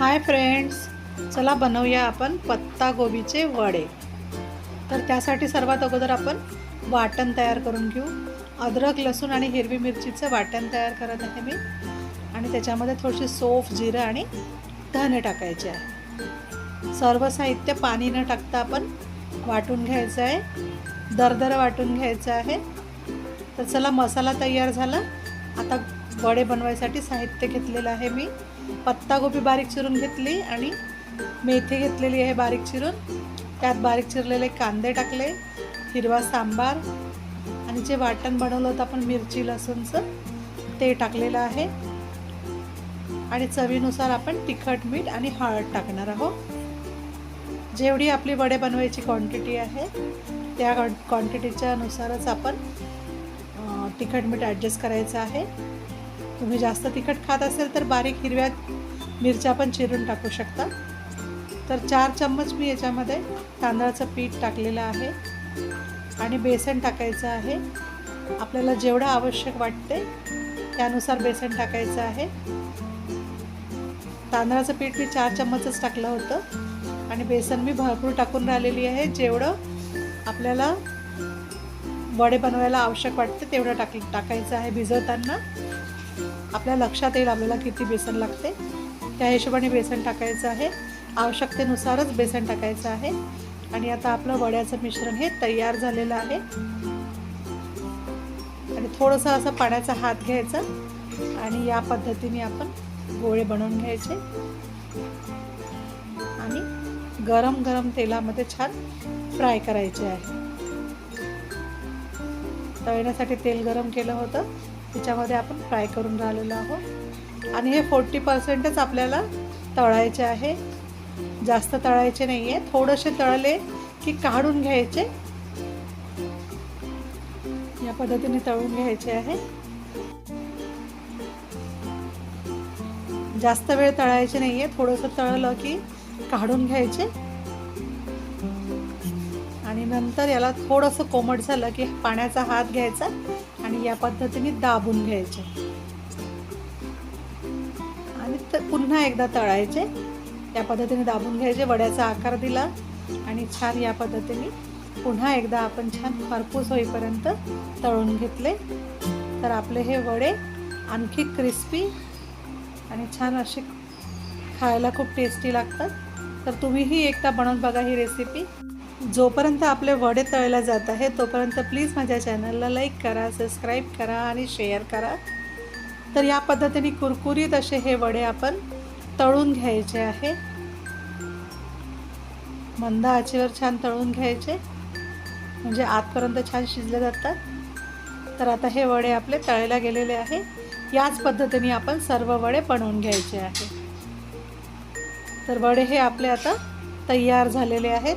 Hi friends चला बनवूया आपण पत्ता गोबीचे वडे. तर त्यासाठी सर्वात अगोदर आपण वाटण तयार करून घेऊ. अद्रक लसूण आणि हिरवी मिरचीचं वाटण तयार करत आहे मी आणि त्याच्यामध्ये थोडीशी सोफ जिरं आणि धने टाकायचे आहे. सर्व साहित्य पाणी न टाकता आपण वाटून घ्यायचं आहे. दरदर वाटून घ्यायचं आहे. तर चला मसाला तयार झाला. आता वडे बनवायसाठी साहित्य घेतलेलं आहे मी. पत्तागोबी बारीक चिरून घेतली आणि मेथी घेतलेली आहे बारीक चिरून. त्यात बारीक चिरलेले कांदे टाकले हिरवा सांबार आणि जे वाटण बनवलं होतं आपण मिरची लसूणचं ते टाकलेलं आहे. आणि चवीनुसार आपण तिखट मीठ आणि हळद टाकणार आहोत. जेवढी आपली वडे बनवायची क्वांटिटी आहे त्या क्वांटिटीच्या नुसारच आपण तिखट मीठ ॲडजस्ट करायचं आहे. तुम्ही जास्त तिखट खात असेल तर बारीक हिरव्या मिरच्या पण चिरून टाकू शकता. तर चार चम्मच मी याच्यामध्ये तांदळाचं पीठ टाकलेलं आहे आणि बेसन टाकायचं आहे. आपल्याला जेवढं आवश्यक वाटते त्यानुसार बेसन टाकायचं आहे. तांदळाचं पीठ मी चार चम्मचच टाकलं होतं आणि बेसन मी भरपूर टाकून राहिलेली आहे. जेवढं आपल्याला वडे बनवायला आवश्यक वाटते तेवढं टाक टाकायचं आहे भिजवताना. आपल्या लक्षात येईल आपल्याला किती बेसन लागते. त्या हिशोबाने बेसन टाकायचं आहे. आवश्यकतेनुसारच बेसन टाकायचं आहे. आणि आता आपलं वड्याचं मिश्रण हे तयार झालेलं आहे. आणि थोडंसं असं पाण्याचा हात घ्यायचा. आणि या पद्धतीने आपण गोळे बनवून घ्यायचे. आणि गरम गरम तेलामध्ये छान फ्राय करायचे आहे. तळण्यासाठी तेल गरम केलं होतं. त्याच्यामध्ये आपण फ्राय करून राहिलेलो आहोत. आणि हे फोर्टी पर्सेंटच आपल्याला तळायचे आहे. जास्त तळायचे नाही आहे थोडेसे तळले की काढून घ्यायचे. या पद्धतीने तळून घ्यायचे आहे. जास्त वेळ तळायचे नाही आहे थोडंसं तळलं की काढून घ्यायचे. नंतर याला थोडंसं कोमट झालं की पाण्याचा हात घ्यायचा आणि या पद्धतीने दाबून घ्यायचे. आणि पुन्हा एकदा तळायचे. या पद्धतीने दाबून घ्यायचे वड्याचा आकार दिला आणि छान या पद्धतीने पुन्हा एकदा आपण छान खरपूस होईपर्यंत तळून घेतले. तर आपले हे वडे आणखी क्रिस्पी आणि छान असे खायला खूप टेस्टी लागतात. तर तुम्हीही एकदा बनवून बघा ही रेसिपी जोपर्यंत आपले वडे तळले जात आहे तोपर्यंत प्लीज माझ्या चॅनलला लाईक करा सबस्क्राईब करा आणि शेअर करा. तर या पद्धतीने कुरकुरीत असे हे वडे आपण तळून घ्यायचे आहे. मंद आचेवर छान तळून घ्यायचे. म्हणजे आतपर्यंत छान शिजले जातात. तर आता हे वडे आपले तळायला गेलेले आहे. याच पद्धतीने आपण सर्व वडे बनवून घ्यायचे आहे. तर वडे हे आपले आता तयार झालेले आहेत.